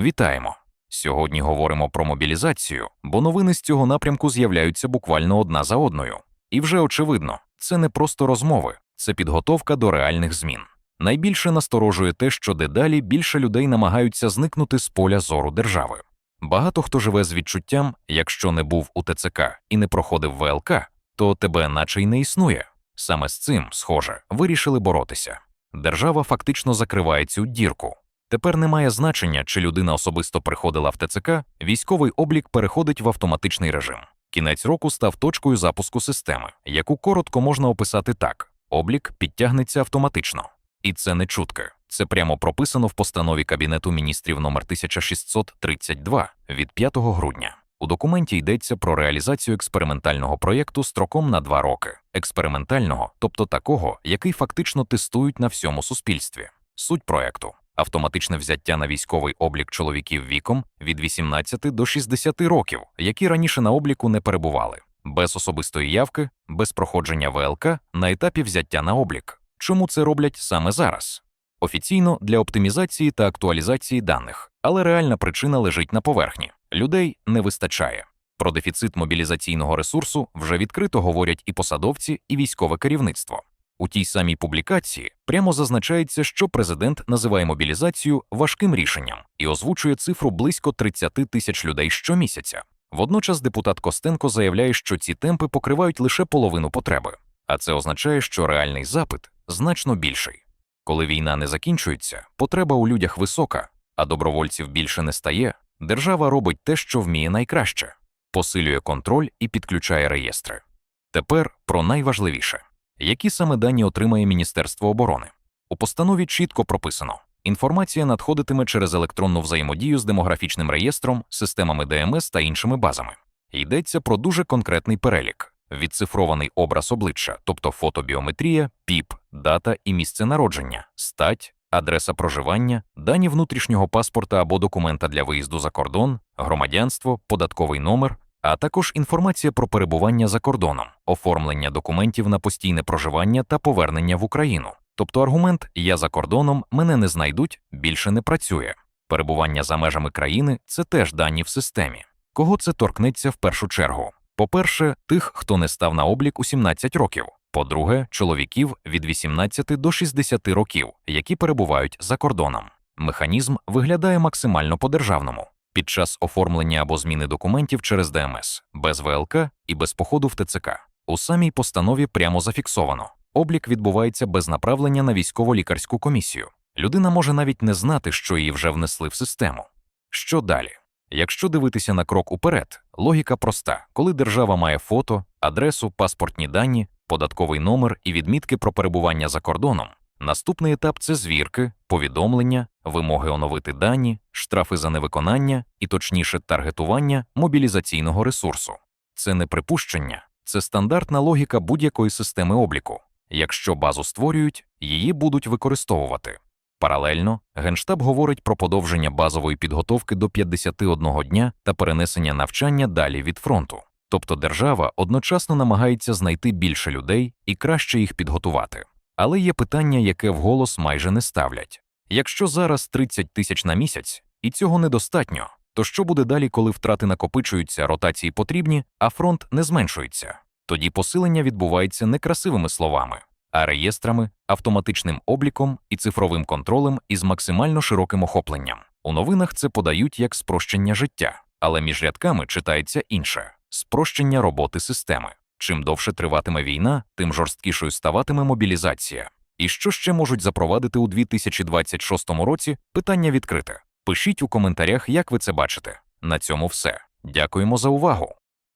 Вітаємо! Сьогодні говоримо про мобілізацію, бо новини з цього напрямку з'являються буквально одна за одною. І вже очевидно, це не просто розмови, це підготовка до реальних змін. Найбільше насторожує те, що дедалі більше людей намагаються зникнути з поля зору держави. Багато хто живе з відчуттям, якщо не був у ТЦК і не проходив ВЛК, то тебе наче й не існує. Саме з цим, схоже, вирішили боротися. Держава фактично закриває цю дірку. Тепер немає значення, чи людина особисто приходила в ТЦК, військовий облік переходить в автоматичний режим. Кінець року став точкою запуску системи, яку коротко можна описати так: облік підтягнеться автоматично. І це не чутки. Це прямо прописано в постанові Кабінету міністрів номер 1632 від 5 грудня. У документі йдеться про реалізацію експериментального проєкту строком на два роки. Експериментального, тобто такого, який фактично тестують на всьому суспільстві. Суть проєкту автоматичне взяття на військовий облік чоловіків віком від 18 до 60 років, які раніше на обліку не перебували, без особистої явки, без проходження ВЛК на етапі взяття на облік. Чому це роблять саме зараз? Офіційно для оптимізації та актуалізації даних, але реальна причина лежить на поверхні. Людей не вистачає. Про дефіцит мобілізаційного ресурсу вже відкрито говорять і посадовці, і військове керівництво. У тій самій публікації прямо зазначається, що президент називає мобілізацію важким рішенням і озвучує цифру близько 30 тисяч людей щомісяця. Водночас депутат Костенко заявляє, що ці темпи покривають лише половину потреби, а це означає, що реальний запит значно більший. Коли війна не закінчується, потреба у людях висока, а добровольців більше не стає. Держава робить те, що вміє найкраще посилює контроль і підключає реєстри. Тепер про найважливіше які саме дані отримає Міністерство оборони. У постанові чітко прописано: інформація надходитиме через електронну взаємодію з демографічним реєстром, системами ДМС та іншими базами. Йдеться про дуже конкретний перелік: відцифрований образ обличчя, тобто фотобіометрія, ПІП, дата і місце народження, стать, адреса проживання, дані внутрішнього паспорта або документа для виїзду за кордон, громадянство, податковий номер, а також інформація про перебування за кордоном, оформлення документів на постійне проживання та повернення в Україну. Тобто аргумент Я за кордоном мене не знайдуть більше не працює. Перебування за межами країни це теж дані в системі. Кого це торкнеться в першу чергу? По-перше, тих, хто не став на облік у 17 років. По-друге, чоловіків від 18 до 60 років, які перебувають за кордоном. Механізм виглядає максимально по-державному під час оформлення або зміни документів через ДМС, без ВЛК і без походу в ТЦК. У самій постанові прямо зафіксовано. Облік відбувається без направлення на військово-лікарську комісію. Людина може навіть не знати, що її вже внесли в систему. Що далі? Якщо дивитися на крок уперед, логіка проста: коли держава має фото, адресу, паспортні дані, податковий номер і відмітки про перебування за кордоном, Наступний етап це звірки, повідомлення, вимоги оновити дані, штрафи за невиконання і точніше таргетування мобілізаційного ресурсу. Це не припущення, це стандартна логіка будь-якої системи обліку. Якщо базу створюють, її будуть використовувати. Паралельно Генштаб говорить про подовження базової підготовки до 51 дня та перенесення навчання далі від фронту. Тобто держава одночасно намагається знайти більше людей і краще їх підготувати. Але є питання, яке вголос майже не ставлять. Якщо зараз 30 тисяч на місяць і цього недостатньо, то що буде далі, коли втрати накопичуються, ротації потрібні, а фронт не зменшується? Тоді посилення відбувається не красивими словами, а реєстрами, автоматичним обліком і цифровим контролем із максимально широким охопленням. У новинах це подають як спрощення життя, але між рядками читається інше спрощення роботи системи. Чим довше триватиме війна, тим жорсткішою ставатиме мобілізація. І що ще можуть запровадити у 2026 році? Питання відкрите. Пишіть у коментарях, як ви це бачите. На цьому все. Дякуємо за увагу.